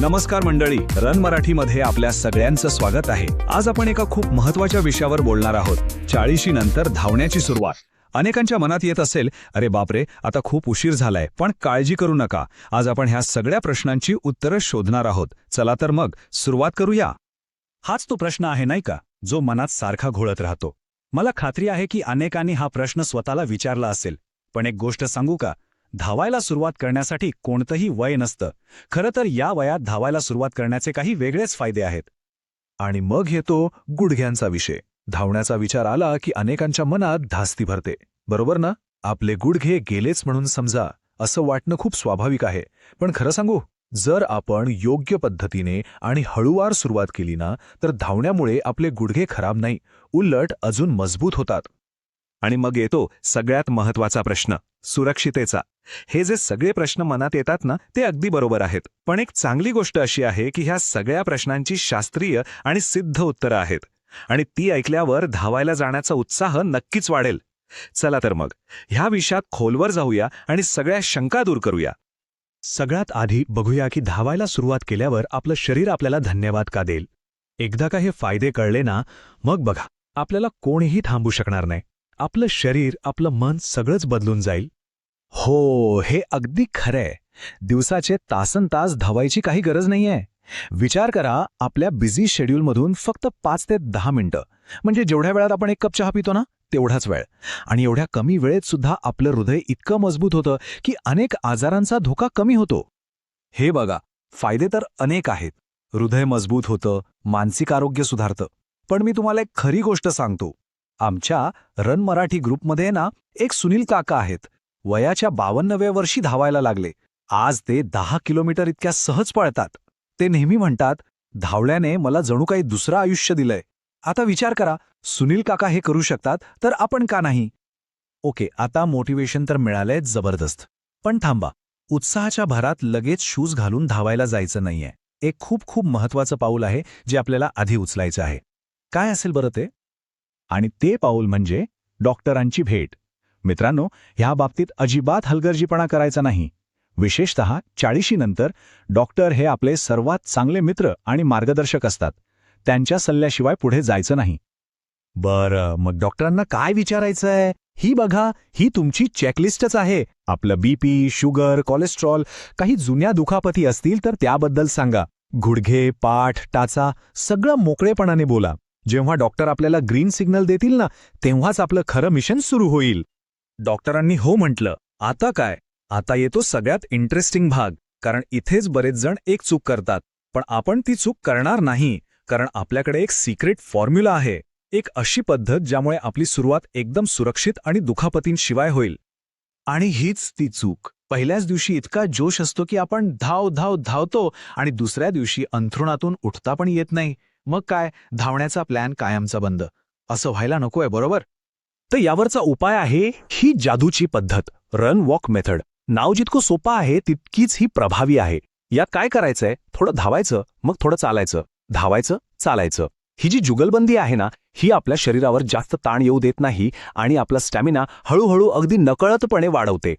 नमस्कार मंडळी रन मराठीमध्ये आपल्या सगळ्यांचं स्वागत आहे. आज आपण एका खूप महत्त्वाच्या विषयावर बोलणार आहोत. चाळीशी नंतर धावण्याची सुरुवात. अनेकांच्या मनात येत असेल अरे बापरे आता खूप उशीर झालाय पण काळजी करू नका. आज आपण ह्या सगळ्या प्रश्नांची उत्तरं शोधणार आहोत. चला तर मग सुरुवात करूया. हाच तो प्रश्न आहे नाही का? जो मनात सारखा घोळत राहतो. मला खात्री आहे की अनेकांनी हा प्रश्न स्वतःला विचारला असेल. पण एक गोष्ट सांगू का? धावायला सुरुवात करण्यासाठी कोणतंही वय नसतं. खरं तर या वयात धावायला सुरुवात करण्याचे काही वेगळेच फायदे आहेत. आणि मग येतो गुडघ्यांचा विषय. धावण्याचा विचार आला की अनेकांच्या मनात धास्ती भरते. बरोबर ना? आपले गुडघे गेलेच म्हणून समजा असं वाटणं खूप स्वाभाविक आहे. पण खरं सांगू जर आपण योग्य पद्धतीने आणि हळूवार सुरुवात केली ना तर धावण्यामुळे आपले गुडघे खराब नाही. उलट अजून मजबूत होतात. आणि मग येतो सगळ्यात महत्त्वाचा प्रश्न सुरक्षितेचा. हे जे सगळे प्रश्न मनात येतात ना ते अगदी बरोबर आहेत. पण एक चांगली गोष्ट अशी आहे की ह्या सगळ्या प्रश्नांची शास्त्रीय आणि सिद्ध उत्तरं आहेत. आणि ती ऐकल्यावर धावायला जाण्याचा उत्साह नक्कीच वाढेल. चला तर मग ह्या विषयात खोलवर जाऊया आणि सगळ्या शंका दूर करूया. सगळ्यात आधी बघूया की धावायला सुरुवात केल्यावर आपलं शरीर आपल्याला धन्यवाद का देईल? एकदा का हे फायदे कळले ना मग बघा आपल्याला कोणीही थांबू शकणार नाही. आपलं शरीर आपलं मन सगळंच बदलून जाईल. हो हे अगदी खरंय. दिवसाचे तासन तास धावायची काही गरज नाहीये. विचार करा आपल्या बिझी शेड्यूलमधून फक्त पाच ते दहा मिनिटं. म्हणजे जेवढ्या वेळात आपण एक कप चहा पितो ना तेवढाच वेळ. आणि एवढ्या कमी वेळेत सुद्धा आपलं हृदय इतकं मजबूत होतं की अनेक आजारांचा धोका कमी होतो. हे बघा फायदे तर अनेक आहेत. हृदय मजबूत होतं मानसिक आरोग्य सुधारतं. पण मी तुम्हाला एक खरी गोष्ट सांगतो. आमच्या रन मराठी ग्रुपमध्ये ना एक सुनील काका आहेत. वयाच्या बावन्नव्या वर्षी धावायला लागले. आज ते दहा किलोमीटर इतक्या सहज पळतात. ते नेहमी म्हणतात धावल्याने मला जणू काही दुसरं आयुष्य दिलंय. आता विचार करा सुनील काका हे करू शकतात तर आपण का नाही? ओके आता मोटिवेशन तर मिळालंय जबरदस्त. पण थांबा उत्साहाच्या भरात लगेच शूज घालून धावायला जायचं नाहीये. एक खूप खूप महत्वाचं पाऊल आहे जे आपल्याला आधी उचलायचं आहे. काय असेल बरं ते? आणि ते पाऊल म्हणजे डॉक्टरांची भेट. मित्रांनो ह्या बाबतीत अजिबात हलगर्जीपणा करायचा नाही. विशेषत चाळीशीनंतर डॉक्टर हे आपले सर्वात चांगले मित्र आणि मार्गदर्शक असतात. त्यांच्या सल्ल्याशिवाय पुढे जायचं नाही. बरं मग डॉक्टरांना काय विचारायचंय? ही बघा ही तुमची चेकलिस्टच आहे. आपलं बीपी शुगर कोलेस्ट्रॉल काही जुन्या दुखापती असतील तर त्याबद्दल सांगा. गुडघे पाठ टाचा सगळं मोकळेपणाने बोला. जेव्हा डॉक्टर आपल्याला ग्रीन सिग्नल देतील ना तेव्हाच आपलं खरं मिशन सुरू होईल. डॉक्टरांनी हो म्हटलं आता काय? आता येतो सगळ्यात इंटरेस्टिंग भाग कारण इथेच बरेच जण एक चूक करतात. पण आपण ती चूक करणार नाही कारण आपल्याकडे एक सिक्रेट फॉर्म्युला आहे. एक अशी पद्धत ज्यामुळे आपली सुरुवात एकदम सुरक्षित आणि दुखापतींशिवाय होईल. आणि हीच ती चूक. पहिल्याच दिवशी इतका जोश असतो की आपण धाव धाव धावतो आणि दुसऱ्या दिवशी अंथरुणातून उठता पण येत नाही. मग काय? धावण्याचा प्लॅन कायमचा बंद. असं व्हायला नकोय बरोबर? तर यावरचा उपाय आहे ही जादूची पद्धत रन वॉक मेथड नाव जितकं सोपं आहे तितकीच ही प्रभावी आहे. यात काय करायचंय? थोडं धावायचं मग थोडं चालायचं. धावायचं चालायचं. ही जी जुगलबंदी आहे ना ही आपल्या शरीरावर जास्त ताण येऊ देत नाही आणि आपला स्टॅमिना हळूहळू अगदी नकळतपणे वाढवते.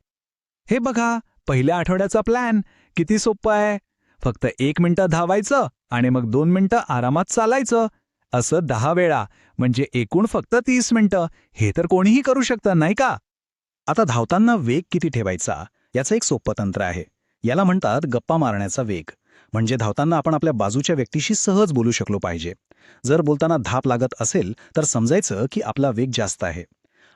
हे बघा पहिल्या आठवड्याचा प्लॅन किती सोपं आहे? फक्त एक मिनिटं धावायचं आणि मग दोन मिनिटं आरामात चालायचं. असं दहा वेळा म्हणजे एकूण फक्त तीस मिनिटं. हे तर कोणीही करू शकतं नाही का? आता धावताना वेग किती ठेवायचा याचं एक सोपं तंत्र आहे. याला म्हणतात गप्पा मारण्याचा वेग. म्हणजे धावताना आपण आपल्या बाजूच्या व्यक्तीशी सहज बोलू शकलो पाहिजे. जर बोलताना धाप लागत असेल तर समजायचं की आपला वेग जास्त आहे.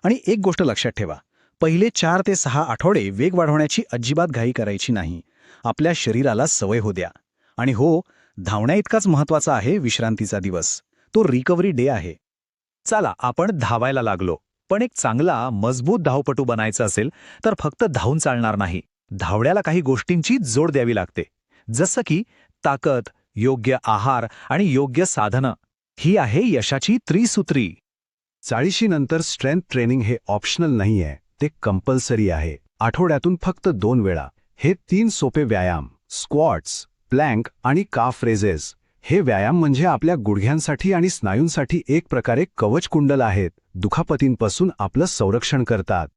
आणि एक गोष्ट लक्षात ठेवा. पहिले चार ते सहा आठवडे वेग वाढवण्याची अजिबात घाई करायची नाही. आपल्या शरीराला सवय हो द्या. आणि हो धावण्या इतकाच महत्त्वाचा आहे विश्रांतीचा दिवस. तो रिकव्हरी डे आहे. चला आपण धावायला लागलो. पण एक चांगला मजबूत धावपटू बनायचा असेल तर फक्त धावून चालणार नाही. धावण्याला काही गोष्टींची जोड द्यावी लागते. जसं की ताकद योग्य आहार आणि योग्य साधनं. ही आहे यशाची त्रिसूत्री. चाळीशीनंतर स्ट्रेंथ ट्रेनिंग हे ऑप्शनल नाही आहे ते कंपल्सरी आहे. आठवड्यातून फक्त दोन वेळा. हे तीन सोपे व्यायाम स्क्वॉट्स प्लँक आणि काफ रेजेस हे व्यायाम म्हणजे आपल्या गुडघ्यांसाठी आणि स्नायूंसाठी एक प्रकारे कवच कुंडल आहेत दुखापतींपासून आपलं संरक्षण करतात.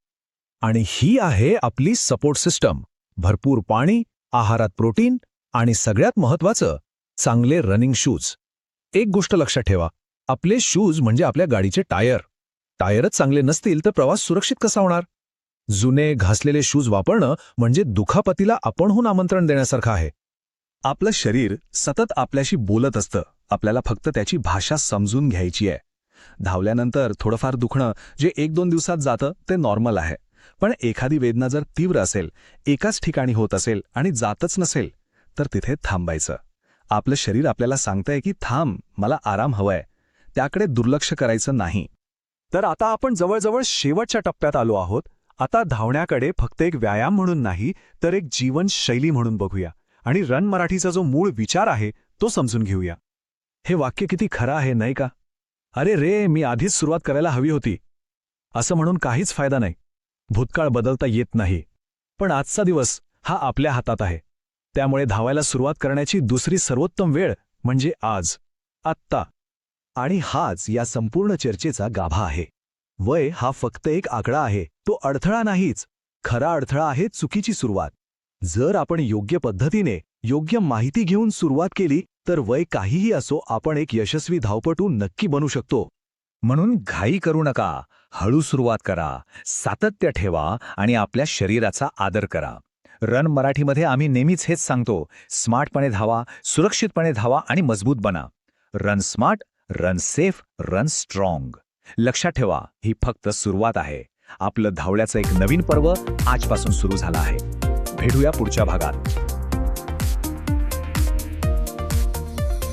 आणि ही आहे आपली सपोर्ट सिस्टम भरपूर पाणी आहारात प्रोटीन आणि सगळ्यात महत्वाचं चांगले रनिंग शूज एक गोष्ट लक्षात ठेवा आपले शूज म्हणजे आपल्या गाडीचे टायर टायरच चांगले नसतील तर प्रवास सुरक्षित कसा होणार? जुने घासलेले शूज वापरणं म्हणजे दुखापतीला आपणहून आमंत्रण देण्यासारखं आहे. आपलं शरीर सतत आपल्याशी बोलत असतं. आपल्याला फक्त त्याची भाषा समजून घ्यायची आहे. धावल्यानंतर थोडंफार दुखणं जे एक दोन दिवसात जातं ते नॉर्मल आहे. पण एखादी वेदना जर तीव्र असेल एकाच ठिकाणी होत असेल आणि जातच नसेल तर तिथे थांबायचं. आपलं शरीर आपल्याला सांगतंय की थांब मला आराम हवाय. त्याकडे दुर्लक्ष करायचं नाही. तर आता आपण जवळजवळ शेवटच्या टप्प्यात आलो आहोत. आता धावण्याकडे फक्त एक व्यायाम म्हणून नाही तर एक जीवनशैली म्हणून बघूया. आणि रन मराठीचा जो मूळ विचार आहे तो समजून घेऊया. हे वाक्य किती खरं आहे नाही का? अरे रे मी आधीच सुरुवात करायला हवी होती. असं म्हणून काहीच फायदा नाही. भूतकाळ बदलता येत नाही. पण आजचा दिवस हा आपल्या हातात आहे. त्यामुळे धावायला सुरुवात करण्याची दुसरी सर्वोत्तम वेळ म्हणजे आज. आत्ता. आणि हाच या संपूर्ण चर्चेचा गाभा आहे. वय हा फक्त एक आकडा आहे तो अडथळा नाहीच. खरा अडथळा आहे चुकीची सुरुवात. जर आपण योग्य पद्धतीने योग्य माहिती घेऊन सुरुवात केली तर वय काहीही असो आपण एक यशस्वी धावपटू नक्की बनू शकतो. म्हणून घाई करू नका हळू सुरुवात करा सातत्य ठेवा आणि आपल्या शरीराचा आदर करा. रन मराठीमध्ये आम्ही नेहमीच हेच सांगतो स्मार्टपणे धावा सुरक्षितपणे धावा आणि मजबूत बना. Run smart run safe run strong. लक्षात ठेवा ही फक्त सुरुवात आहे. आपलं धावल्याचं एक नवीन पर्व आजपासून सुरू झालं आहे. भेटूया पुढच्या भागात.